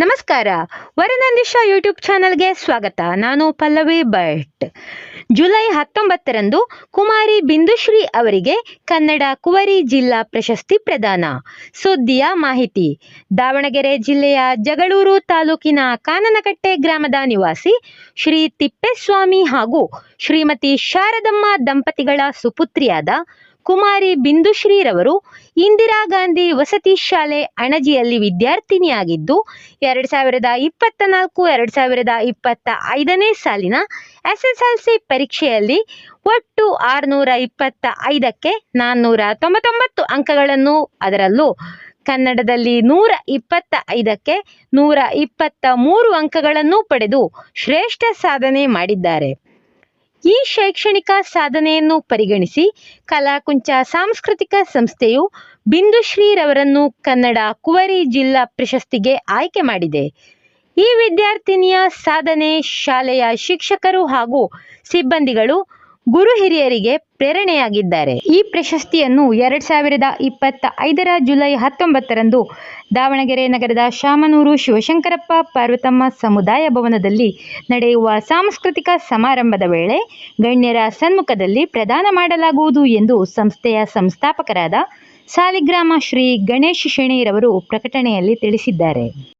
ನಮಸ್ಕಾರ. ವರನಂದಿಶ ಯೂಟ್ಯೂಬ್ ಚಾನಲ್ಗೆ ಸ್ವಾಗತ. ನಾನು ಪಲ್ಲವಿ ಭಟ್. ಜುಲೈ ಹತ್ತೊಂಬತ್ತರಂದು ಕುಮಾರಿ ಬಿಂದುಶ್ರೀ ಅವರಿಗೆ ಕನ್ನಡ ಕುವರಿ ಜಿಲ್ಲಾ ಪ್ರಶಸ್ತಿ ಪ್ರದಾನ. ಸುದ್ದಿಯ ಮಾಹಿತಿ. ದಾವಣಗೆರೆ ಜಿಲ್ಲೆಯ ಜಗಳೂರು ತಾಲೂಕಿನ ಕಾನನಕಟ್ಟೆ ಗ್ರಾಮದ ನಿವಾಸಿ ಶ್ರೀ ತಿಪ್ಪೇಸ್ವಾಮಿ ಹಾಗೂ ಶ್ರೀಮತಿ ಶಾರದಮ್ಮ ದಂಪತಿಗಳ ಸುಪುತ್ರಿಯಾದ ಕುಮಾರಿ ಬಿಂದುಶ್ರೀರವರು ಇಂದಿರಾ ಗಾಂಧಿ ವಸತಿ ಶಾಲೆ ಅಣಜಿಯಲ್ಲಿ ವಿದ್ಯಾರ್ಥಿನಿಯಾಗಿದ್ದು, ಎರಡು ಸಾವಿರದ ಇಪ್ಪತ್ತ ನಾಲ್ಕು, ಎರಡು ಸಾವಿರದ ಇಪ್ಪತ್ತ ಐದನೇ ಸಾಲಿನ ಎಸ್ಎಸ್ಎಲ್ಸಿ ಪರೀಕ್ಷೆಯಲ್ಲಿ ಒಟ್ಟು ಆರುನೂರ ಇಪ್ಪತ್ತ ಐದಕ್ಕೆ ನಾನ್ನೂರ ತೊಂಬತ್ತೊಂಬತ್ತು ಅಂಕಗಳನ್ನು ಅದರಲ್ಲೂ ಕನ್ನಡದಲ್ಲಿ ನೂರ ಇಪ್ಪತ್ತ ಐದಕ್ಕೆ ನೂರ ಇಪ್ಪತ್ತ ಮೂರು ಅಂಕಗಳನ್ನು ಪಡೆದು ಶ್ರೇಷ್ಠ ಸಾಧನೆ ಮಾಡಿದ್ದಾರೆ. ಈ ಶೈಕ್ಷಣಿಕ ಸಾಧನೆಯನ್ನು ಪರಿಗಣಿಸಿ ಕಲಾಕುಂಚ ಸಾಂಸ್ಕೃತಿಕ ಸಂಸ್ಥೆಯು ಬಿಂದುಶ್ರೀರವರನ್ನು ಕನ್ನಡ ಕುವರಿ ಜಿಲ್ಲಾ ಪ್ರಶಸ್ತಿಗೆ ಆಯ್ಕೆ ಮಾಡಿದೆ. ಈ ವಿದ್ಯಾರ್ಥಿನಿಯ ಸಾಧನೆ ಶಾಲೆಯ ಶಿಕ್ಷಕರು ಹಾಗೂ ಸಿಬ್ಬಂದಿಗಳು ಗುರು ಹಿರಿಯರಿಗೆ ಪ್ರೇರಣೆಯಾಗಿದ್ದಾರೆ. ಈ ಪ್ರಶಸ್ತಿಯನ್ನು ಎರಡ್ ಸಾವಿರದ ಇಪ್ಪತ್ತ ಐದರ ಜುಲೈ ಹತ್ತೊಂಬತ್ತರಂದು ದಾವಣಗೆರೆ ನಗರದ ಶಾಮನೂರು ಶಿವಶಂಕರಪ್ಪ ಪಾರ್ವತಮ್ಮ ಸಮುದಾಯ ಭವನದಲ್ಲಿ ನಡೆಯುವ ಸಾಂಸ್ಕೃತಿಕ ಸಮಾರಂಭದ ವೇಳೆ ಗಣ್ಯರ ಸನ್ಮುಖದಲ್ಲಿ ಪ್ರದಾನ ಮಾಡಲಾಗುವುದು ಎಂದು ಸಂಸ್ಥೆಯ ಸಂಸ್ಥಾಪಕರಾದ ಸಾಲಿಗ್ರಾಮ ಶ್ರೀ ಗಣೇಶ್ ಶೆಣೆಯರವರು ಪ್ರಕಟಣೆಯಲ್ಲಿ ತಿಳಿಸಿದ್ದಾರೆ.